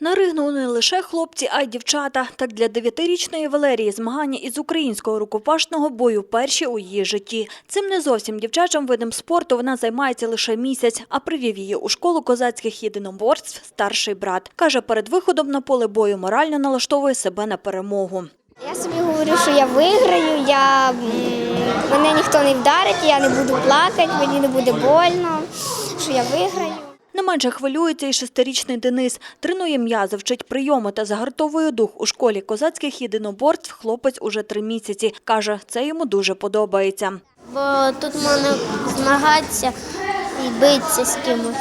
Наригнули не лише хлопці, а й дівчата. Так для дев'ятирічної Валерії змагання із українського рукопашного бою перші у її житті. Цим не зовсім дівчачим видом спорту вона займається лише місяць, а привів її у школу козацьких єдиноборств старший брат. Каже, перед виходом на поле бою морально налаштовує себе на перемогу. Говорю, що я виграю, я, мене ніхто не вдарить, я не буду плакати, мені не буде больно, що я виграю. Не менше хвилюється і шестирічний Денис. Тренує м'язи, вчить прийоми та загартовує дух у школі козацьких єдиноборств. Хлопець уже три місяці. Каже, це йому дуже подобається. Бо тут можна змагатися і битися з кимось.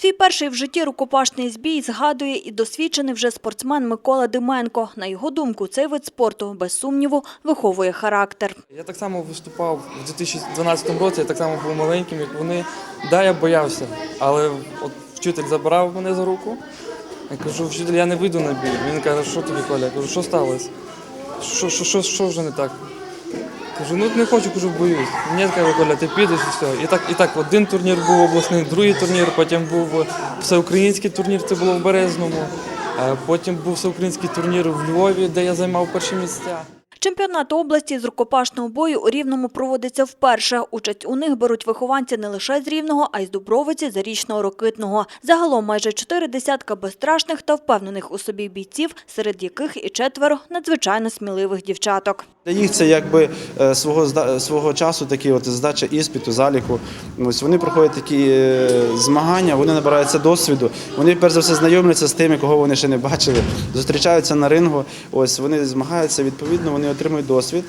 Свій перший в житті рукопашний збій згадує і досвідчений вже спортсмен Микола Дименко. На його думку, цей вид спорту, без сумніву, виховує характер. Я так само виступав у 2012 році, я так само був маленьким, як вони. Да, я боявся, але от вчитель забрав мене за руку. Я кажу, вчитель, я не вийду на бій. Він каже, що тобі, Коля? Я кажу, що сталося? Що, що, що, що вже не так? Кажу, ну не хочу, кажу, боюсь. Ні, каже, Коля, ти підеш і все. І так, і так, один турнір був обласний, другий турнір, потім був всеукраїнський турнір, це було в Березному. Е, Потім був всеукраїнський турнір в Львові, де я займав перші місця. Чемпіонат області з рукопашного бою у Рівному проводиться вперше. Участь у них беруть вихованці не лише з Рівного, а й з Дубровиці, Зарічного, Рокитного. Загалом майже чотири десятка безстрашних та впевнених у собі бійців, серед яких і четверо надзвичайно сміливих дівчаток. Для їх це якби е, свого свого часу такі от здача іспиту, заліку. Ось вони проходять такі е, змагання, вони набираються досвіду. Вони перш за все знайомляться з тими, кого вони ще не бачили, зустрічаються на рингу. Ось вони змагаються відповідно, вони отримують досвід,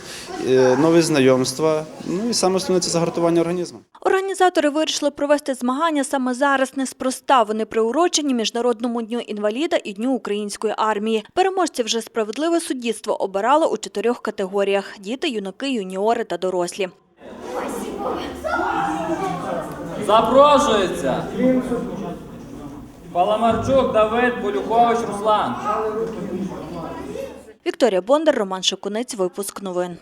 е, нові знайомства. Ну і саме основне це загартування організму. Організатори вирішили провести змагання саме зараз неспроста. Вони приурочені Міжнародному дню інваліда і Дню української армії. Переможців вже справедливе суддівство обирало у чотирьох категоріях – діти, юнаки, юніори та дорослі. Запрошується. Паламарчук Давид, Полюхович Руслан. Вікторія Бондар, Роман Шикунець, випуск новин.